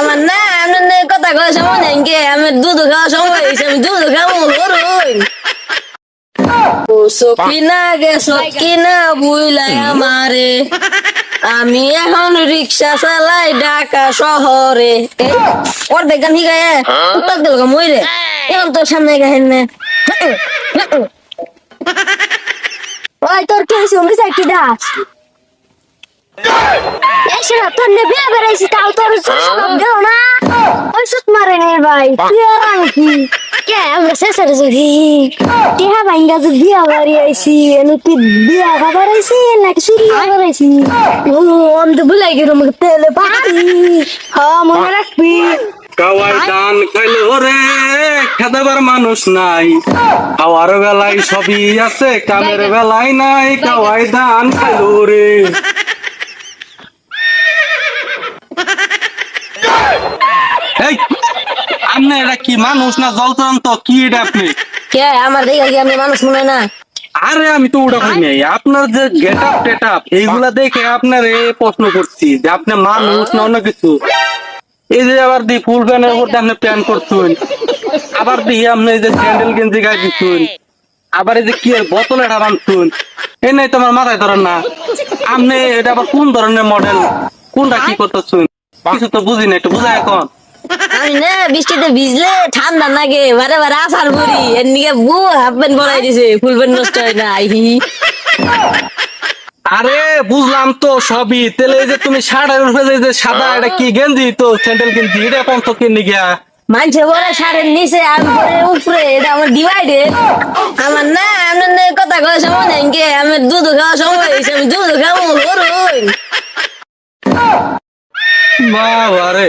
আমার না আপনার কথা কয় সময় নেই কে আমার দুধ খাওয়া সময় হয়েছে, আমি দুধ খাব ধরুন ও সকিনা গে, সকিনা বুইলাই আমারে। আমি এখন রিক্সা চালাই ঢাকা শহরে। ওর দেখেন ঠিক আছে উত্তর দিল মইরে। এখন তোর সামনে গেছেন না ওই তোর কি ডাস এসে না তোর নে বিয়ে বেড়াইছি তাও তোর সব গেল না। ওই সুত মারে নে ভাই তুই আর আমি কি? কে আমরা শেষের যদি টিহা ভাঙ্গা যে বিয়া বাড়ি আইছি এনে তুই বিয়া খাবার আইছি নাকি চুরি খাবার আইছি ও আমি তো ভুলাই গেলাম তেলে পারি হ্যাঁ মনে রাখবি। কাওয়াই ধান খাইলো রে খেদাবার মানুষ নাই। খাওয়ার বেলায় সবই আছে কামের বেলায় নাই কাওয়াই ধান খাইলো রে এই আপনি এটা কি মানুষ না জলতন্ত? কি এটা আপনি? কে? আমার দেখে কি আপনি মানুষ মনে না? আরে আমি তো ওটা কই নাই। আপনার যে গেট আপ টেট আপ এইগুলা দেখে আপনার এই প্রশ্ন করছি যে আপনি মানুষ না অন্য কিছু? এই যে আবার দি ফুল প্যানের উপর আপনি প্যান করছেন আবার দিয়ে আপনি এই যে স্যান্ডেল গেঞ্জি গায়ে দিচ্ছেন আবার এই যে কি বোতলে রাখছেন এই নাই তোমার মাথায় ধরেন না। আপনি এটা আবার কোন ধরনের মডেল কোনটা কি করতেছেন? কিছু তো বুঝি না একটু বুঝায় এখন। আমি না বৃষ্টিতে ভিজলে ঠান্ডা লাগে বারে বারে আসার করি এর নিকে বউ হাফ প্যান্ট পরাই দিছে ফুল প্যান্ট নষ্ট হয় না। আরে বুঝলাম তো সবই। এই যে তুমি শার্টের উপরে যে- সাদা এটা কি গেঞ্জি? তো স্যান্ডেল গেঞ্জি এটা কোন তো কিনে গিয়া? মানছে বলে সারের নিচে আমি পরে উপরে এটা আমার ডিভাইডেড আমার না আপনার কথা কয় সময় নেই কে আমার দুধ খাওয়া সময় হয়েছে আমি দুধ খাব ধরুন। বাবা রে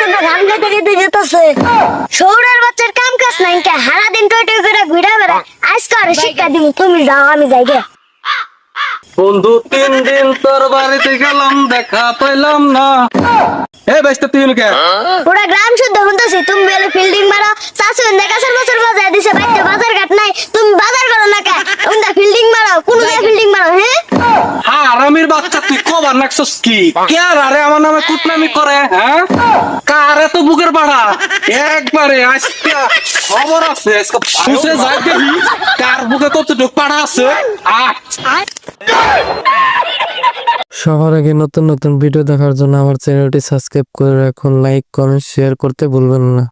না খেতে খেতে যেতেছে। শহরের বাচ্চার কাম কাজ নাই কে হারা দিন টয়টয় করে ঘুরে বেড়া আজকে আর শিক্ষা দিব তুমি যাও আমি যাই গে। বন্ধু তিন দিন তোর বাড়িতে গেলাম দেখা না। এ বেস্ট তুই কে? পুরা গ্রাম শুদ্ধ শুনতেছি তুমি বেলে ফিল্ডিং মারো চাষু এনে কাছের বছর বাজার দিছে বাইতে বাজার ঘাট নাই তুমি বাজার করো না কে? উন্দা ফিল্ডিং মারো কোন জায়গায় ফিল্ডিং মারো হ্যাঁ হ্যাঁ আরামির বাচ্চা কি? আরে আমার নামে কুটনামি করে হ্যাঁ? কারে তো বুকের পাড়া একবারে আজকে খবর আছে, আজকে কার বুকে কতটুকু পাড়া আছে। সবার আগে নতুন নতুন ভিডিও দেখার জন্য আমার চ্যানেলটি সাবস্ক্রাইব করে রাখুন, লাইক, কমেন্ট, শেয়ার করতে ভুলবেন না।